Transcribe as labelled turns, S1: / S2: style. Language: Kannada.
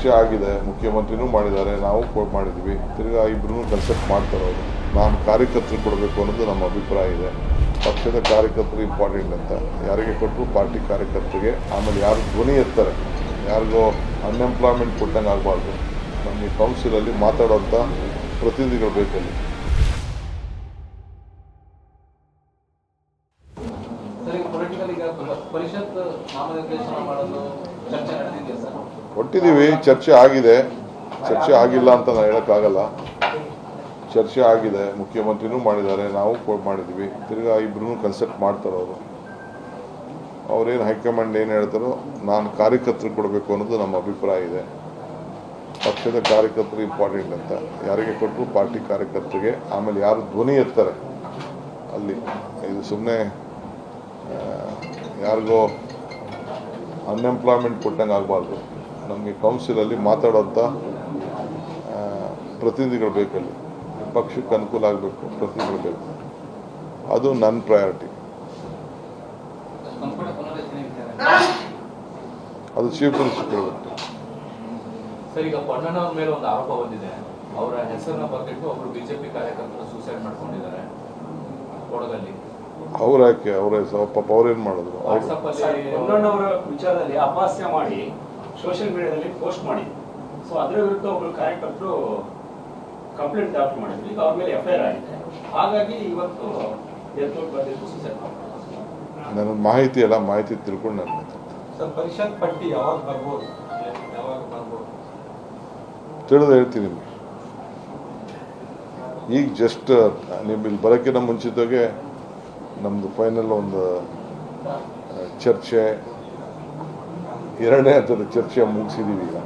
S1: ಚರ್ಚೆ ಆಗಿದೆ, ಮುಖ್ಯಮಂತ್ರಿನೂ ಮಾಡಿದ್ದಾರೆ, ನಾವು ಮಾಡಿದ್ವಿ ತಿರ್ಗಾ ಇಬ್ಬರೂ ಕನ್ಸೆಪ್ಟ್ ಮಾಡ್ತಾರೆ ಅವರು. ನಾನು ಕಾರ್ಯಕರ್ತರು ಕೊಡಬೇಕು ಅನ್ನೋದು ನಮ್ಮ ಅಭಿಪ್ರಾಯ ಇದೆ. ಪಕ್ಷದ ಕಾರ್ಯಕರ್ತರು ಇಂಪಾರ್ಟೆಂಟ್ ಅಂತ. ಯಾರಿಗೆ ಕೊಟ್ಟರು ಪಾರ್ಟಿ ಕಾರ್ಯಕರ್ತರಿಗೆ. ಆಮೇಲೆ ಯಾರು ಧ್ವನಿ ಎತ್ತಾರೆ, ಯಾರಿಗೋ ಅನ್ಎಂಪ್ಲಾಯ್ಮೆಂಟ್ ಕೊಟ್ಟಂಗೆ ಆಗಬಾರ್ದು. ನಮ್ಮ ಈ ಕೌನ್ಸಿಲಲ್ಲಿ ಮಾತಾಡೋಂಥ ಪ್ರತಿನಿಧಿಗಳು ಬೇಕಲ್ಲಿ. ಕೊಟ್ಟಿದ್ದೀವಿ, ಚರ್ಚೆ ಆಗಿದೆ. ಚರ್ಚೆ ಆಗಿಲ್ಲ ಅಂತ ನಾನು ಹೇಳೋಕ್ಕಾಗಲ್ಲ. ಚರ್ಚೆ ಆಗಿದೆ, ಮುಖ್ಯಮಂತ್ರಿನೂ ಮಾಡಿದ್ದಾರೆ, ನಾವು ಕೂಡ ಮಾಡಿದ್ವಿ ತಿರ್ಗಾ ಇಬ್ರು ಕನ್ಸಲ್ಟ್ ಮಾಡ್ತಾರೆ ಅವರು. ಅವ್ರೇನು ಹೈಕಮಾಂಡ್ ಏನು ಹೇಳ್ತಾರೋ, ನಾನು ಕಾರ್ಯಕರ್ತರು ಕೊಡಬೇಕು ಅನ್ನೋದು ನಮ್ಮ ಅಭಿಪ್ರಾಯ ಇದೆ. ಪಕ್ಷದ ಕಾರ್ಯಕರ್ತರು ಇಂಪಾರ್ಟೆಂಟ್ ಅಂತ. ಯಾರಿಗೆ ಕೊಟ್ಟರು ಪಾರ್ಟಿ ಕಾರ್ಯಕರ್ತರಿಗೆ, ಆಮೇಲೆ ಯಾರು ಧ್ವನಿ ಎತ್ತಾರೆ. ಅಲ್ಲಿ, ಇದು ಸುಮ್ಮನೆ ಯಾರಿಗೋ ಅನ್ಎಂಪ್ಲಾಯ್ಮೆಂಟ್ ಕೊಟ್ಟಂಗೆ ಆಗಬಾರ್ದು. ನಮಗೆ ಕೌನ್ಸಿಲಲ್ಲಿ ಮಾತಾಡೋಂಥ ಪ್ರತಿನಿಧಿಗಳು ಬೇಕಲ್ಲಿ. ಪಕ್ಷಕ್ಕೆ ಅನುಕೂಲ ಆಗಬೇಕು, ಪ್ರತಿನಿಧಿಗಳು ಬೇಕು. ಅದು ನನ್ನ ಪ್ರಯಾರಿಟಿ ಅದು ಚೀಫ್ ಮಿನಿಸ್ಟರ್
S2: ಸರ್, ಈಗ ಪಣ್ಣನವ್ರ ಮೇಲೆ ಒಂದು ಆರೋಪ ಬಂದಿದೆ. ಅವರ ಹೆಸರನ್ನ ಬರ್ತಿಟ್ಟು ಒಬ್ರು ಬಿಜೆಪಿ ಕಾರ್ಯಕರ್ತರು ಸೂಸೈಡ್ ಮಾಡ್ಕೊಂಡಿದ್ದಾರೆ. ಕೊಡಗಲ್ಲಿ.
S1: ಅವ್ರು ಯಾಕೆ? ಅವರೇ ಪಾಪ ಅವ್ರೇನು ಮಾಡಿದ್ರು?
S3: ವಿಚಾರದಲ್ಲಿ ಅಪಹಾಸ್ಯ ಮಾಡಿ ಸೋಷಿಯಲ್ ಮೀಡಿಯಾದಲ್ಲಿ ಪೋಸ್ಟ್ ಮಾಡಿ. ಸೊ ಅದರ ವಿರುದ್ಧ ಒಬ್ಬರು ಕಾರ್ಯಕರ್ತರು ಕಂಪ್ಲೇಂಟ್ ದಾಖಲು ಮಾಡಿದ್ರು. ಈಗ ಅವ್ರ ಮೇಲೆ ಎಫ್ ಐ ಆರ್ ಆಗಿದೆ. ಹಾಗಾಗಿ ಇವತ್ತು
S1: ನನ್ನ ಮಾಹಿತಿ ಎಲ್ಲ ಮಾಹಿತಿ ತಿಳ್ಕೊಂಡು ನಾನು
S4: ಸರ್ ಪರಿಷತ್ ಪಟ್ಟಿ ಯಾವಾಗ ಬರ್ಬೋದು? ಯಾವಾಗ ಬರ್ಬೋದು?
S1: ತಿಳಿದು ಹೇಳ್ತೀನಿ ನಿಮಗೆ. ಈಗ ಜಸ್ಟ್ ನೀವು ಇಲ್ಲಿ ಬರೋಕ್ಕಿಂತ ಮುಂಚಿತವಾಗಿ ನಮ್ಮದು ಫೈನಲ್ ಒಂದು ಚರ್ಚೆ ಎರಡನೇ ಹಂತದ ಚರ್ಚೆ ಮುಗಿಸಿದ್ದೀವಿ ಈಗ.